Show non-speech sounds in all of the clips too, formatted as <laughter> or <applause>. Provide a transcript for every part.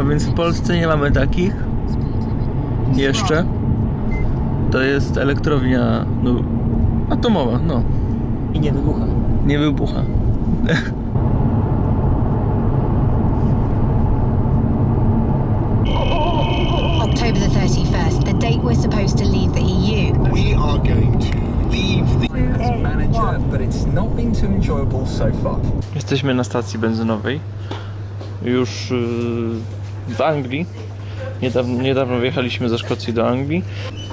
No więc w Polsce nie mamy takich. Jeszcze. To jest elektrownia no, atomowa, no. I nie wybucha. Nie wybucha. October the 31st, the date we're supposed to leave the EU. We are going to leave the as manager, but it's not been too enjoyable so far. Jesteśmy na stacji benzynowej. Już yy, w Anglii. Niedawno, niedawno wyjechaliśmy ze Szkocji do Anglii.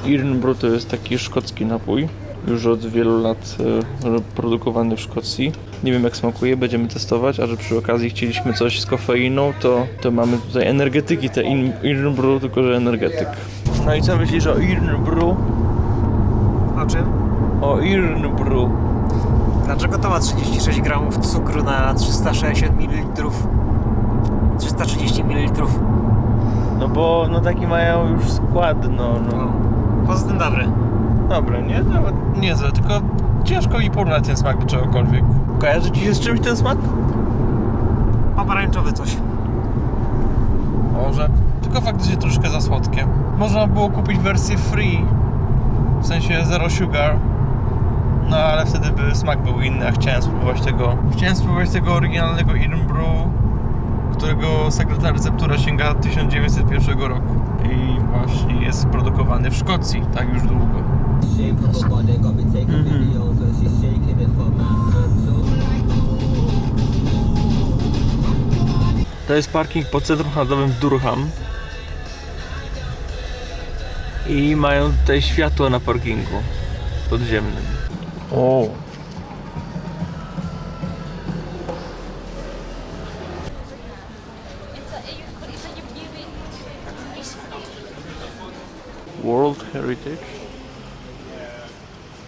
Irn-Bru to jest taki szkocki napój. Już od wielu lat yy, produkowany w Szkocji. Nie wiem jak smakuje, będziemy testować, a że przy okazji chcieliśmy coś z kofeiną, to, to mamy tutaj energetyki, te In- Irn-Bru, tylko że energetyk. No i co myślisz o Irn-Bru? O czym? O Irn-Bru. Dlaczego to ma 36 gramów cukru na 360 ml? 330 ml. No bo no taki mają już skład, no. no. Poza tym dobre. Dobre, nie? Nawet niezłe, tylko ciężko mi porównać ten smak do czegokolwiek. Kojarzy ci się z czymś ten smak? Pomarańczowy coś. Może. Tylko faktycznie troszkę za słodkie. Można było kupić wersję free, w sensie zero sugar. No ale wtedy by smak był inny, a chciałem spróbować tego. Chciałem spróbować tego oryginalnego Irn-Bru, którego sekretna receptura sięga 1901 roku. I właśnie jest produkowany w Szkocji, tak już długo. To jest parking pod centrum handlowym w Durham. I mają tutaj światło na parkingu podziemnym. O. World Heritage.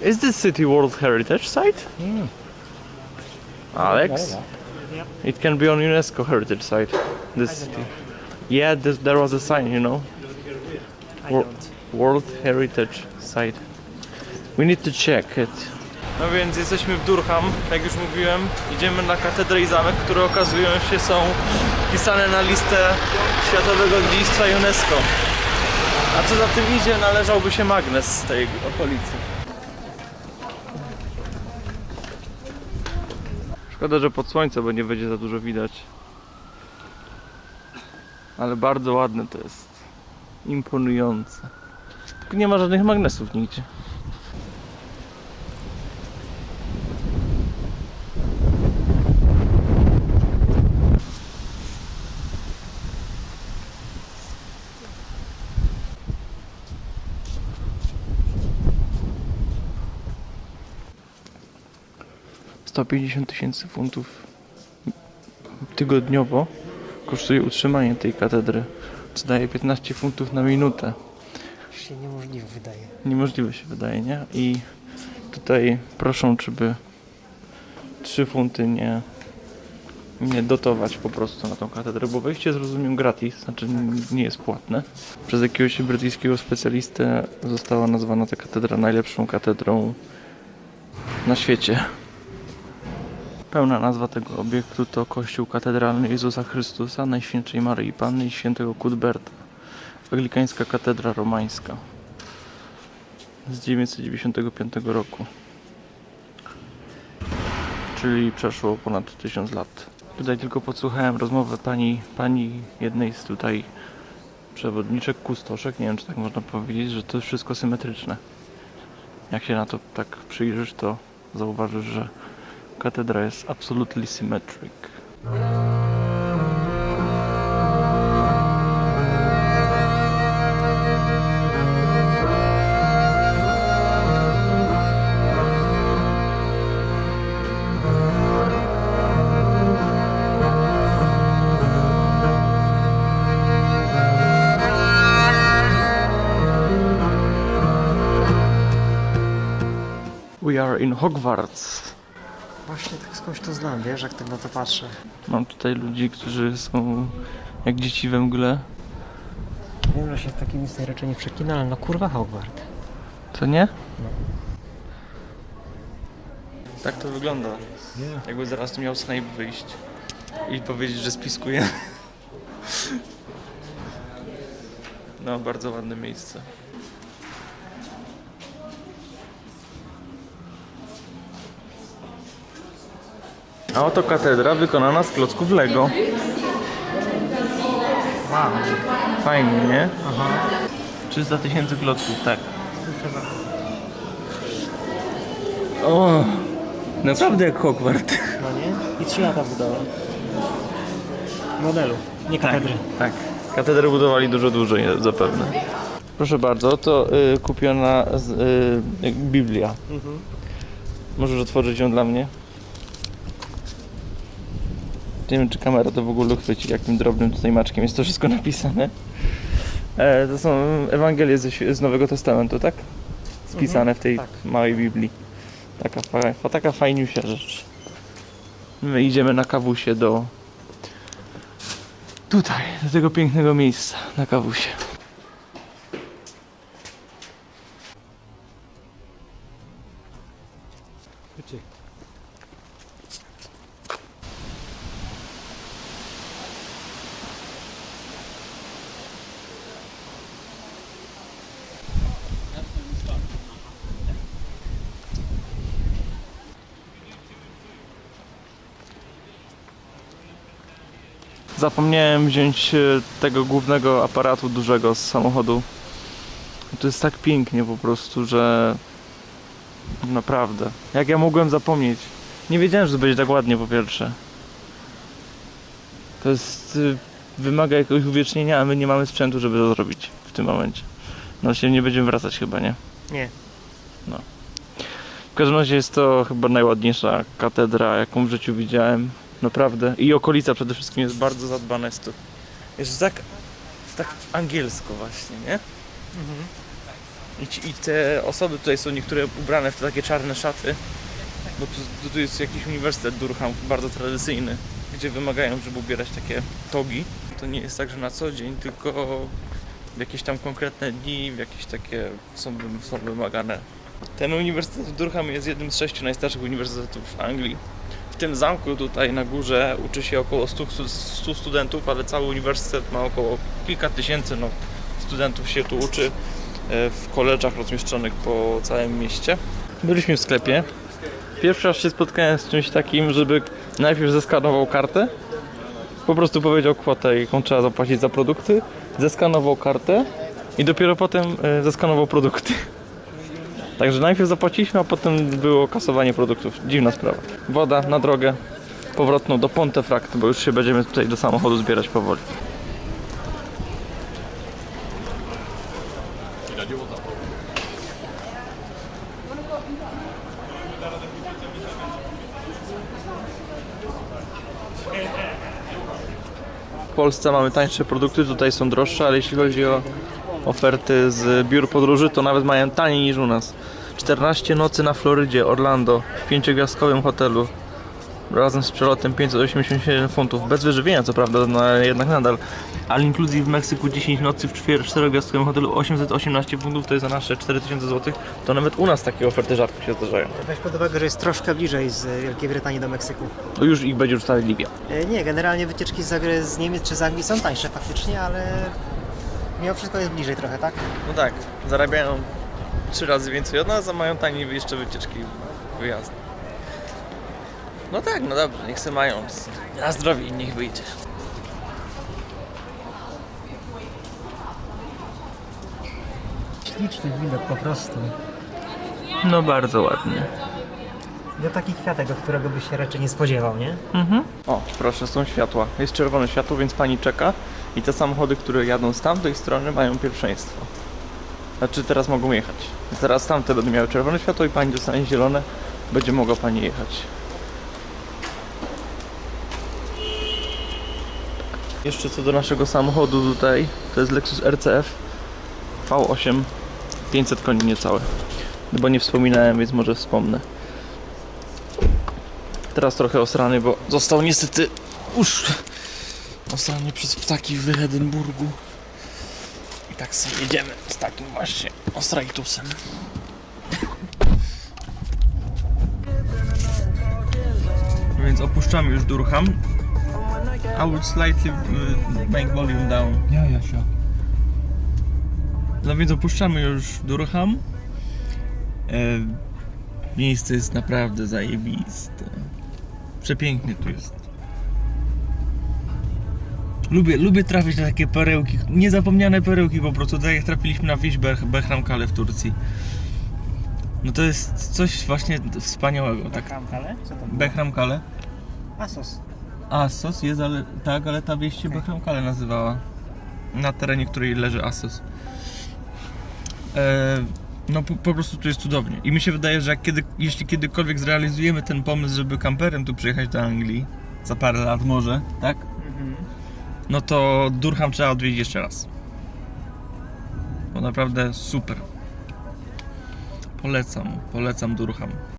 Is this city World Heritage site? Alex? It can be on UNESCO heritage site. This city. Yeah, this, there was a sign, you know. Wor-. World Heritage Site. We need to check it. No więc jesteśmy w Durham, jak już mówiłem. Idziemy na katedrę i zamek, które okazują się są wpisane na listę Światowego Dziedzictwa UNESCO. A co za tym idzie, należałby się magnes z tej okolicy. Szkoda, że pod słońce, bo nie będzie za dużo widać. Ale bardzo ładne to jest. Imponujące. Tylko nie ma żadnych magnesów nigdzie. Sto pięćdziesiąt tysięcy funtów tygodniowo kosztuje utrzymanie tej katedry, co daje 15 funtów na minutę. się niemożliwe wydaje. Niemożliwe się wydaje, nie? I tutaj proszą, żeby 3 funty nie, nie dotować po prostu na tą katedrę, bo wejście jest rozumiem gratis, znaczy nie jest płatne. Przez jakiegoś brytyjskiego specjalistę została nazwana ta katedra najlepszą katedrą na świecie. Pełna nazwa tego obiektu to Kościół Katedralny Jezusa Chrystusa, Najświętszej Maryi Panny i Świętego Cuthberta. Anglikańska Katedra Romańska z 995 roku. Czyli przeszło ponad 1000 lat. Tutaj tylko podsłuchałem rozmowę pani, pani jednej z tutaj przewodniczek, kustoszek, nie wiem czy tak można powiedzieć, że to jest wszystko symetryczne. Jak się na to tak przyjrzysz, to zauważysz, że katedra is absolutely symmetric. We are in Hogwarts. Właśnie tak skądś to znam, wiesz, jak tak na to patrzę. Mam tutaj ludzi, którzy są jak dzieci we mgle. Wiem, że się z takimi raczej nie przekina, ale no kurwa Hogwart. Co nie? Tak to wygląda. Jakby zaraz tu miał Snape wyjść i powiedzieć, że spiskuje. <laughs> No, bardzo ładne miejsce. A oto katedra wykonana z klocków Lego. Wow. Fajnie, nie? Aha. 300 tysięcy klocków, tak. O, naprawdę jak Hogwart. No nie? I 3 lata budowa. Modelu, nie katedry. Tak. Katedrę budowali dużo dłużej zapewne. Proszę bardzo, to y, kupiona z, y, Biblia. Możesz otworzyć ją dla mnie? Nie wiem, czy kamera to w ogóle chwyci, jakim drobnym tutaj maczkiem jest to wszystko napisane. E, to są Ewangelie świ- z Nowego Testamentu, tak? Spisane w tej tak. małej Biblii. Taka, fa- taka fajniusia rzecz. My idziemy na kawusie do Tutaj, do tego pięknego miejsca na kawusie. Zapomniałem wziąć e, tego głównego aparatu dużego z samochodu. To jest tak pięknie po prostu, że naprawdę. Jak ja mogłem zapomnieć? Nie wiedziałem, że to będzie tak ładnie po pierwsze. To jest y, wymaga jakiegoś uwiecznienia, a my nie mamy sprzętu, żeby to zrobić w tym momencie. No się nie będziemy wracać chyba, nie? Nie. W każdym razie jest to chyba najładniejsza katedra, jaką w życiu widziałem. Naprawdę. I okolica przede wszystkim jest bardzo zadbana. Jest to jest tak, tak angielsko właśnie, nie? I, ci, I te osoby tutaj są niektóre ubrane w te takie czarne szaty, bo tu, tu jest jakiś uniwersytet Durham, bardzo tradycyjny, gdzie wymagają, żeby ubierać takie togi. To nie jest tak, że na co dzień, tylko w jakieś tam konkretne dni, w jakieś takie są, są wymagane ten uniwersytet w Durham jest jednym z sześciu najstarszych uniwersytetów w Anglii. Tym zamku tutaj na górze uczy się około 100, stu- 100 studentów, ale cały uniwersytet ma około kilka tysięcy no, studentów się tu uczy e, w koleżach rozmieszczonych po całym mieście. Byliśmy w sklepie. Pierwszy raz się spotkałem z czymś takim, żeby najpierw zeskanował kartę, po prostu powiedział kwotę, jaką trzeba zapłacić za produkty, zeskanował kartę i dopiero potem e, zeskanował produkty. Także najpierw zapłaciliśmy, a potem było kasowanie produktów. Dziwna sprawa. Woda na drogę powrotną do Pontefract, bo już się będziemy tutaj do samochodu zbierać powoli. W Polsce mamy tańsze produkty, tutaj są droższe, ale jeśli chodzi o oferty z biur podróży, to nawet mają taniej niż u nas. 14 nocy na Florydzie, Orlando, w pięciogwiazdkowym hotelu. Razem z przelotem 587 funtów. Bez wyżywienia, co prawda, no ale jednak nadal. All inclusive w Meksyku 10 nocy w czterogwiazdkowym hotelu 818 funtów, to jest za nasze 4000 zł. To nawet u nas takie oferty rzadko się zdarzają. Weź pod uwagę, że jest troszkę bliżej z Wielkiej Brytanii do Meksyku. To już ich będzie usprawiedliwia. E, Nie, generalnie wycieczki z, z Niemiec czy z Anglii są tańsze faktycznie, ale mimo wszystko jest bliżej trochę, tak? No tak, zarabiają 3 razy więcej od nas, a mają taniej jeszcze wycieczki, wyjazdy. No tak, no dobrze, niech se mają. Na zdrowie i niech wyjdzie. Śliczny widok po prostu. No bardzo ładnie. Do taki kwiatek, od którego byś się raczej nie spodziewał, nie? Mhm. O, proszę, są światła. Jest czerwone światło, więc pani czeka i te samochody, które jadą z tamtej strony mają pierwszeństwo. Znaczy teraz mogą jechać. Teraz tamte będą miały czerwone światło i pani dostanie zielone, będzie mogła pani jechać. Jeszcze co do naszego samochodu tutaj, to jest Lexus RCF V8 500 koni niecałe. Bo nie wspominałem, więc może wspomnę. Teraz trochę osrany, bo został niestety już osrany przez ptaki w Edynburgu. I tak sobie jedziemy z takim właśnie ostrajtusem. Więc opuszczamy już Durham. I would slightly make volume down. Yeah, yeah, sure. No więc opuszczamy już Durham. E, miejsce jest naprawdę zajebiste. Przepięknie tu jest. Lubię, lubię trafić na takie perełki, niezapomniane perełki po prostu, tak jak trafiliśmy na wieś Beh- Behramkale w Turcji. No to jest coś właśnie wspaniałego, tak? Kramkale? Co to było? Behramkale. Asos. Assos jest, ale tak, ale ta wieś się Behramkale nazywała. Na terenie której leży Assos. E, no po, po prostu tu jest cudownie. I mi się wydaje, że jak kiedy, jeśli kiedykolwiek zrealizujemy ten pomysł, żeby kamperem tu przyjechać do Anglii, za parę lat może, tak? No to Durham trzeba odwiedzić jeszcze raz. Bo naprawdę super. Polecam, polecam Durham.